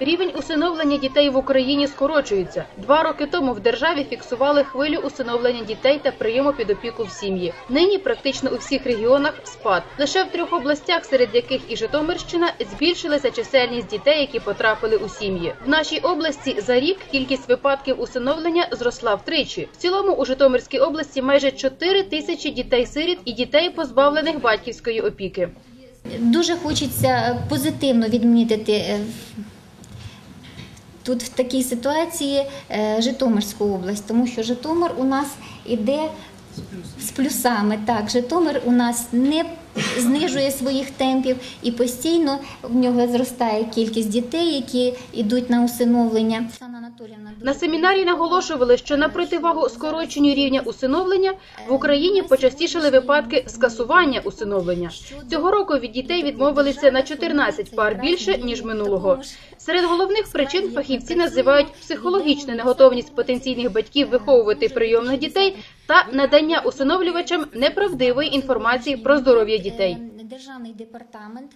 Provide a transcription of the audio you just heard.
Рівень усиновлення дітей в Україні скорочується. Два роки тому в державі фіксували хвилю усиновлення дітей та прийому під опіку в сім'ї. Нині практично у всіх регіонах спад. Лише в трьох областях, серед яких і Житомирщина, збільшилася чисельність дітей, які потрапили у сім'ї. В нашій області за рік кількість випадків усиновлення зросла втричі. В цілому у Житомирській області майже 4 тисячі дітей-сиріт і дітей, позбавлених батьківської опіки. Дуже хочеться позитивно відмітити е, тут в такій ситуації е, Житомирську область, тому що Житомир у нас іде з плюсами. Так, Житомир у нас не знижує своїх темпів і постійно в нього зростає кількість дітей, які йдуть на усиновлення. На семінарі наголошували, що на противагу скороченню рівня усиновлення в Україні почастішали випадки скасування усиновлення. Цього року від дітей відмовилися на 14 пар більше ніж минулого. Серед головних причин фахівці називають психологічну неготовність потенційних батьків виховувати прийомних дітей та надання усиновлювачам неправдивої інформації про здоров'я дітей. Е, Державний департамент